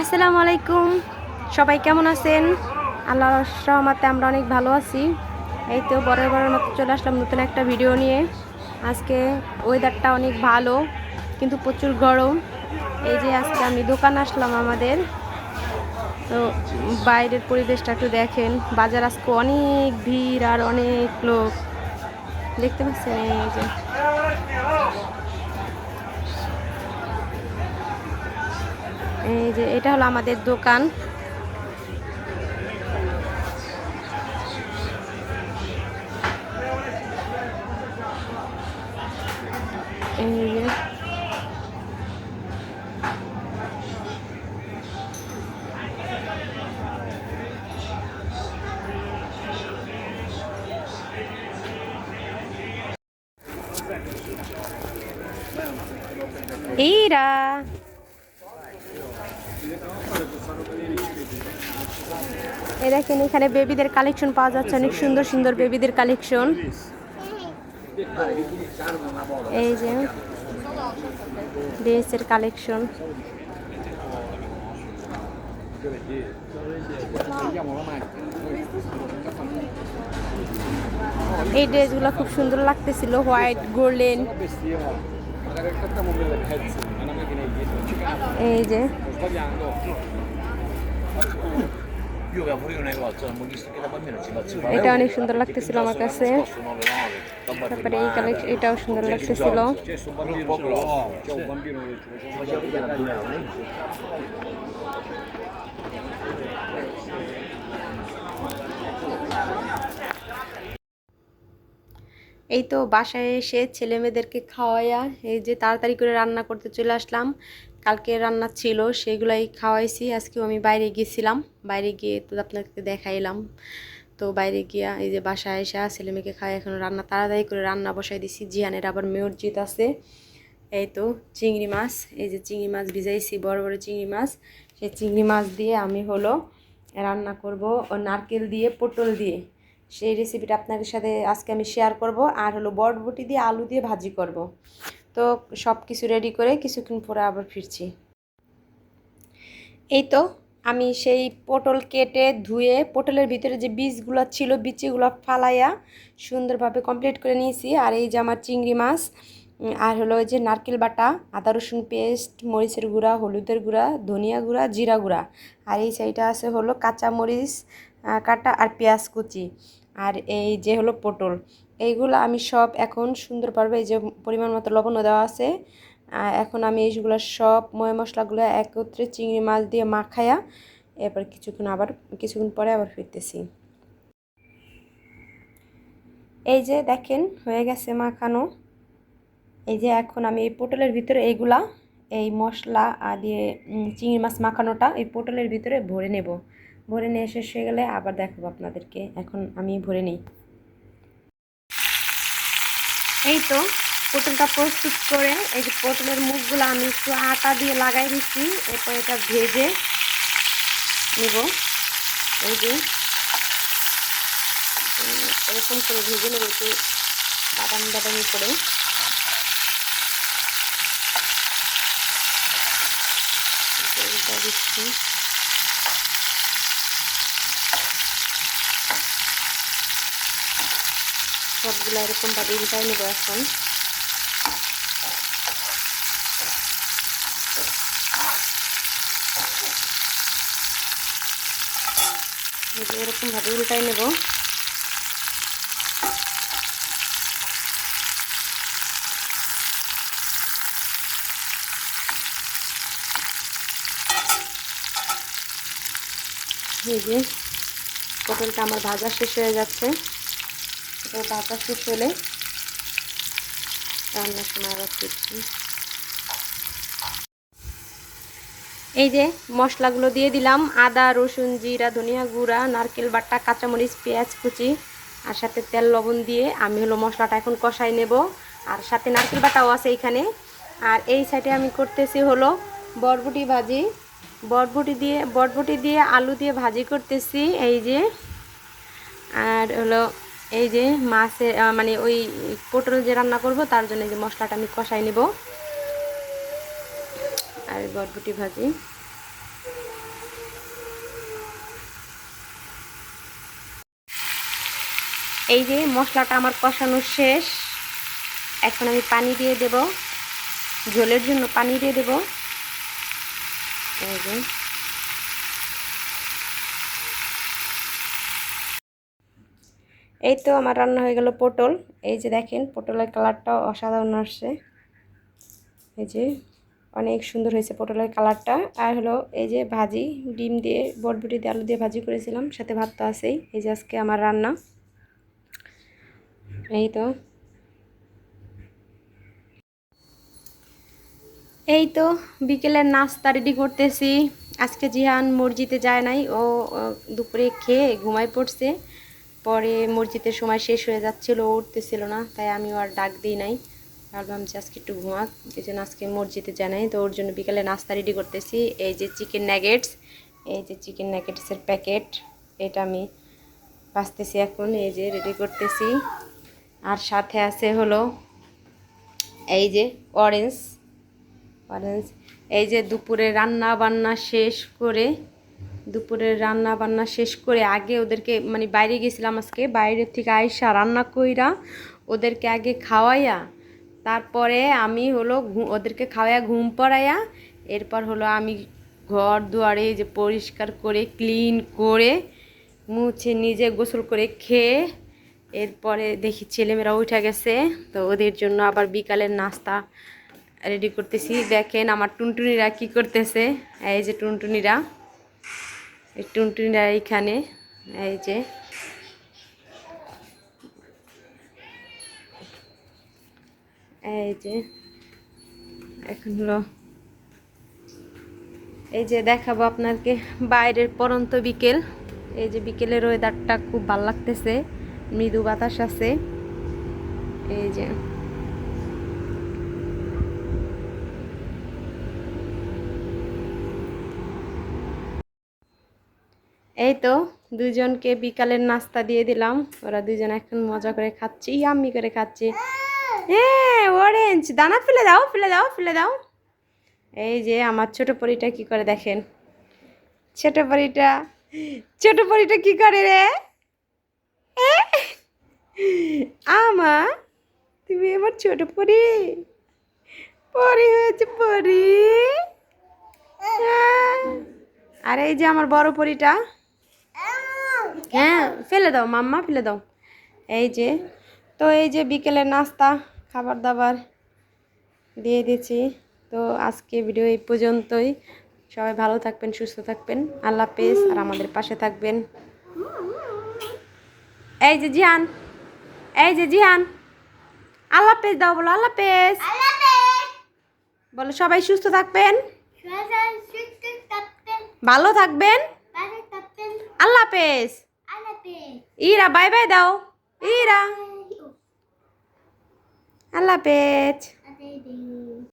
আসসালামু আলাইকুম। সবাই কেমন আছেন? আল্লাহর রহমাতে আমরা অনেক ভালো আছি। এই তো বড় বড় মতো চলে আসলাম নতুন একটা ভিডিও নিয়ে। আজকে ওয়েদারটা অনেক ভালো, কিন্তু প্রচুর গরম। এই যে আজকে আমি দোকান আসলাম আমাদের। তো বাইরের পরিবেশটা একটু দেখেন। বাজার আজকে অনেক ভিড় আর অনেক লোক। দেখতে পাচ্ছেন এই যে। এই যে এটা হলো আমাদের দোকান। এই যে ইরা এই দেখেন, এখানে বেবিদের কালেকশন পাওয়া যাচ্ছে, অনেক সুন্দর সুন্দর বেবিদের কালেকশন এই যে ড্রেসের কালেকশন এই ড্রেসগুলো খুব সুন্দর লাগতেছিল, হোয়াইট, গোল্ডেন। এই যে এটা অনেক সুন্দর লাগতেছিল আমার কাছে তারপরে এই কালেকশন এটাও সুন্দর লাগতেছিল. এই তো বাসায় এসে ছেলে মেয়েদেরকে খাওয়াইয়া এই যে তাড়াতাড়ি করে রান্না করতে চলে আসলাম। কালকে রান্না ছিল, সেগুলাই খাওয়াইছি। আজকেও আমি বাইরে গিয়েছিলাম বাইরে গিয়ে তো আপনাকে দেখাইলাম। তো বাইরে গিয়া এই যে বাসায় এসে ছেলে মেয়েকে খাওয়াই, এখন রান্না তাড়াতাড়ি করে রান্না বসাই দিছি। জিয়ানের আবার মেয়রজিৎ আছে। এই তো চিংড়ি মাছ, এই যে চিংড়ি মাছ ভিজাইছি, বড় বড় চিংড়ি মাছ। সেই চিংড়ি মাছ দিয়ে আমি হলো রান্না করব ও নারকেল দিয়ে, পটল দিয়ে। সেই রেসিপিটা আপনাদের সাথে আজকে আমি শেয়ার করব। আর হলো বটবটি দিয়ে আলু দিয়ে ভাজি করব। তো সব কিছু রেডি করে কিছুক্ষণ পরে আবার ফিরছি। এই তো, আমি সেই পটল কেটে ধুয়ে পটলের ভিতরে যে বীজগুলো ছিল, বিচিগুলো ফালাইয়া সুন্দরভাবে কমপ্লিট করে নিয়েছি। আর এই যে আমার চিংড়ি মাছ আর হলো যে নারকেল বাটা, আদা, রসুন পেস্ট, মরিচের গুঁড়া, হলুদের গুঁড়া, ধনিয়া গুঁড়া, জিরা গুঁড়া। আর এই সাইডে আছে হলো কাঁচা মরিচ কাটা আর পেঁয়াজ কুচি। আর এই যে হলো পটল এইগুলো আমি সব এখন সুন্দরভাবে এই যে পরিমাণ মতো লবণও দেওয়া আছে। এখন আমি এইগুলো সব ময় মশলাগুলো একত্রে চিংড়ি মাছ দিয়ে মাখায়া এরপর কিছুক্ষণ আবার, কিছুক্ষণ পরে আবার ফিরতেছি। এই যে দেখেন, হয়ে গেছে মাখানো। এই যে এখন আমি এই পোটলের ভিতরে এইগুলা, এই মশলা আর দিয়ে চিংড়ি মাছ মাখানোটা এই পটলের ভিতরে ভরে নেব। ভরে নিয়ে হয়ে গেলে আবার দেখাবো আপনাদেরকে। এখন আমি ভরে নিই। এই তো পটলটা প্রস্তুত করে, এই যে পটলের মুখগুলো আমি একটু আটা দিয়ে লাগাই দিচ্ছি, এরপর এটা ভেজে নিব। এই যে, এরকম করে ভেজে নেব একটু বাদামি বাদামি করে। দিচ্ছি। এরকম ভাবে উল্টাই নেব এখন। এরকম ভাবে উল্টাই নেব। এই যে পটলটা আমার ভাজা শেষ হয়ে যাচ্ছে। ভাজা শেষ হলে রান্নার সময় আবার এই যে মশলাগুলো দিয়ে দিলাম, আদা, রসুন, জিরা, ধনিয়া গুঁড়া, নারকেল বাটা, কাঁচামরিচ, পেঁয়াজ কুচি আর সাথে তেল, লবণ দিয়ে আমি হলো মশলাটা এখন কষাই নেব। আর সাথে নারকেল বাটাও আছে এখানে আর এই সাইডে আমি করতেছি হলো বরবটি ভাজি। বরবটি দিয়ে বরবটি দিয়ে আলু দিয়ে ভাজি করতেছি, এই যে। আর হলো এই যে মাছে মানে ওই পটল যে রান্না করব, তার জন্য যে মশলাটা আমি কষাই নেব। আর বটবুটি ভাজি। এই যে মশলাটা আমার কষানো শেষ। এখন আমি পানি দিয়ে দেব। ঝোলের জন্য পানি দিয়ে দেব। এই যে। এই তো আমার রান্না হয়ে গেল পটল। এই যে দেখেন, পটলের কালারটাও অসাধারণ আসছে। এই যে অনেক সুন্দর হয়েছে পটলের কালারটা। আর হলো এই যে ভাজি, ডিম দিয়ে বটবুটি দিয়ে, আলু দিয়ে ভাজি করেছিলাম, সাথে ভাত তো আছেই। এই যে আজকে আমার রান্না। এই তো। এই তো বিকেলের নাস্তা রেডি করতেছি। আজকে জিহান মসজিদে যায় নাই ও দুপুরে খেয়ে ঘুমায় পড়ছে। পরে মসজিদের সময় শেষ হয়ে যাচ্ছিল উঠতেছিল না, তাই আমি আর ডাক দিই নাই। ভাবলাম যে আজকে একটু ঘুমাক, এই জন্য আজকে মসজিদে জানাই তো ওর জন্য বিকেলে নাস্তা রেডি করতেছি। এই যে চিকেন ন্যাগেটস এই যে চিকেন ন্যাগেটসের প্যাকেট এটা আমি বাঁচতেছি এখন, এই যে রেডি করতেছি। আর সাথে আছে হলো এই যে অরেঞ্জ অরেঞ্জ এই যে দুপুরে রান্না বান্না শেষ করে দুপুরে রান্না বান্না শেষ করে আগে ওদেরকে মানে বাইরে গেছিলাম আজকে বাইরের থেকে আইসা রান্না কইরা ওদেরকে আগে খাওয়াইয়া, তারপরে আমি হলো ওদেরকে খাওয়াইয়া ঘুম পড়াইয়া, এরপর হলো আমি ঘর দুয়ারে যে পরিষ্কার করে, ক্লিন করে মুছে নিজে গোসল করে খেয়ে, এরপরে দেখি ছেলেমেয়েরা উঠে গেছে, তো ওদের জন্য আবার বিকালের নাস্তা রেডি করতেছি। দেখেন আমার টুনটুনিরা কি করতেছে, এই যে টুনটুনিরা। এই টুনটুনিরা এইখানে, এই যে। এই যে, এখন হলো, এই যে দেখাবো আপনাকে বাইরের পরন্ত বিকেল। এই যে বিকেলের ওয়েদারটা খুব ভালো লাগতেছে, মৃদু বাতাস আছে। এই যে। এই তো, দুজনকে বিকালের নাস্তা দিয়ে দিলাম। ওরা দুজন এখন মজা করে খাচ্ছে, ইয়াম্মি করে খাচ্ছে। হ্যাঁ অরেঞ্জ দানা ফেলে দাও ফেলে দাও ফেলে দাও। এই যে আমার ছোট পরিটা কি করে দেখেন? ছোট পরিটা ছোট পরিটা কি করে রে? আমা, তুমি আমার ছোট পরি। পরি হয়েছে পরি। আর এই যে আমার বড় পরিটা। হ্যাঁ ফেলে দাও মাম্মা ফেলে দাও। এই যে তো এই যে বিকেলের নাস্তা খাবার দাবার দিয়ে দিচ্ছি তো আজকে ভিডিও এই পর্যন্তই। সবাই ভালো থাকবেন সুস্থ থাকবেন। আল্লাহ হাফেজ আর আমাদের পাশে থাকবেন। এই যে জিহান এই যে জিহান। আল্লাহ হাফেজ দাও বলো আল্লাহ হাফেজ। বলো সবাই সুস্থ থাকবেন। ভালো থাকবেন। আল্লাহ হাফেজ। ইরা বাই বাই দাও। ইরা। আল্লাহ হাফেজ।